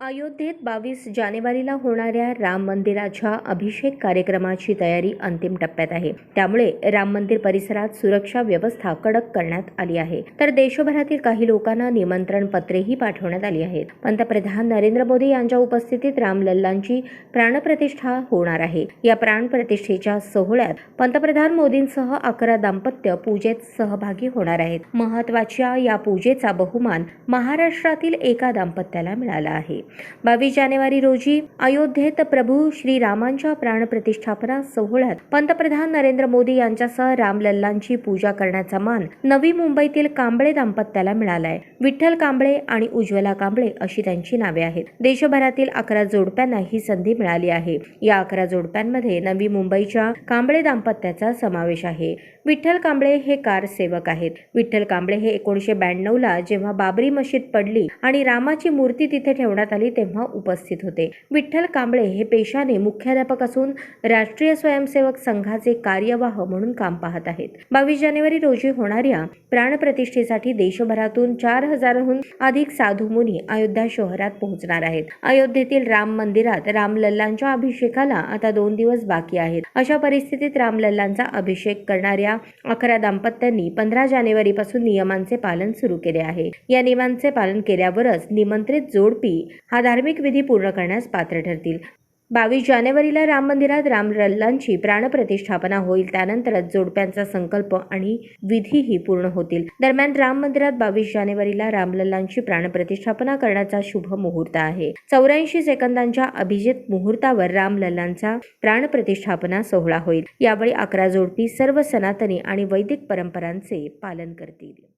अयोध्येत बावीस जानेवारीला होणाऱ्या राम मंदिराच्या अभिषेक कार्यक्रमाची तयारी अंतिम टप्प्यात आहे. त्यामुळे राम मंदिर परिसरात सुरक्षा व्यवस्था कडक करण्यात आली आहे. तर देशभरातील काही लोकांना निमंत्रण पत्रेही पाठवण्यात आली आहेत. पंतप्रधान नरेंद्र मोदी यांच्या उपस्थितीत रामलल्लांची प्राणप्रतिष्ठा होणार आहे. या प्राणप्रतिष्ठेच्या सोहळ्यात पंतप्रधान मोदींसह अकरा दाम्पत्य पूजेत सहभागी होणार आहेत. महत्त्वाच्या या पूजेचा बहुमान महाराष्ट्रातील एका दाम्पत्याला मिळाला आहे. बावीस जानेवारी रोजी अयोध्येत प्रभू श्रीरामांच्या प्राणप्रतिष्ठापना सोहळ्यात पंतप्रधान नरेंद्र मोदी यांच्यासह रामलल्लांची पूजा करण्याचा मान नवी मुंबईतील कांबळे दाम्पत्याला मिळालाय. विठ्ठल कांबळे आणि उज्ज्वला कांबळे अशी त्यांची नावे आहेत. देशभरातील अकरा जोडप्यांना ही संधी मिळाली आहे. या अकरा जोडप्यांमध्ये नवी मुंबईच्या कांबळे दाम्पत्याचा समावेश आहे. विठ्ठल कांबळे हे कार सेवक आहेत. विठ्ठल कांबळे हे एकोणीसशे ब्याण्णवला जेव्हा बाबरी मशीद पडली आणि रामाची मूर्ती तिथे ठेवण्यात पदाखाली तेव्हा उपस्थित होते. विठ्ठल कांबळे हे पेशाने मुख्याध्यापक असून राष्ट्रीय स्वयंसेवक संघाचे कार्यवाह म्हणून काम पाहत आहेत. बावीस जानेवारी रोजी होणाऱ्या प्राणप्रतिष्ठेसाठी देशभरातून चार हजारहून अधिक साधू मुनी अयोध्या शहरात पोहोचणार आहेत. अयोध्येतील राम मंदिरात रामलल्लांच्या अभिषेकाला आता दोन दिवस बाकी आहेत. अशा परिस्थितीत रामलल्लांचा अभिषेक करणाऱ्या अकरा दाम्पत्यांनी पंधरा जानेवारी पासून नियमांचे पालन सुरू केले आहे. या नियमांचे पालन केल्यावरच निमंत्रित जोडपी हा धार्मिक विधी पूर्ण करण्यास पात्र ठरतील. बावीस जानेवारीला राम मंदिरात रामलल्लांची प्राणप्रतिष्ठापना होईल. त्यानंतरच जोडप्यांचा संकल्प आणि विधीही पूर्ण होतील. दरम्यान राम मंदिरात बावीस जानेवारीला रामलल्लांची प्राणप्रतिष्ठापना करण्याचा शुभ मुहूर्त आहे. चौऱ्याऐंशी सेकंदांच्या अभिजित मुहूर्तावर रामलल्लांचा प्राणप्रतिष्ठापना सोहळा होईल. यावेळी अकरा जोडपी सर्व सनातनी आणि वैदिक परंपरांचे पालन करतील.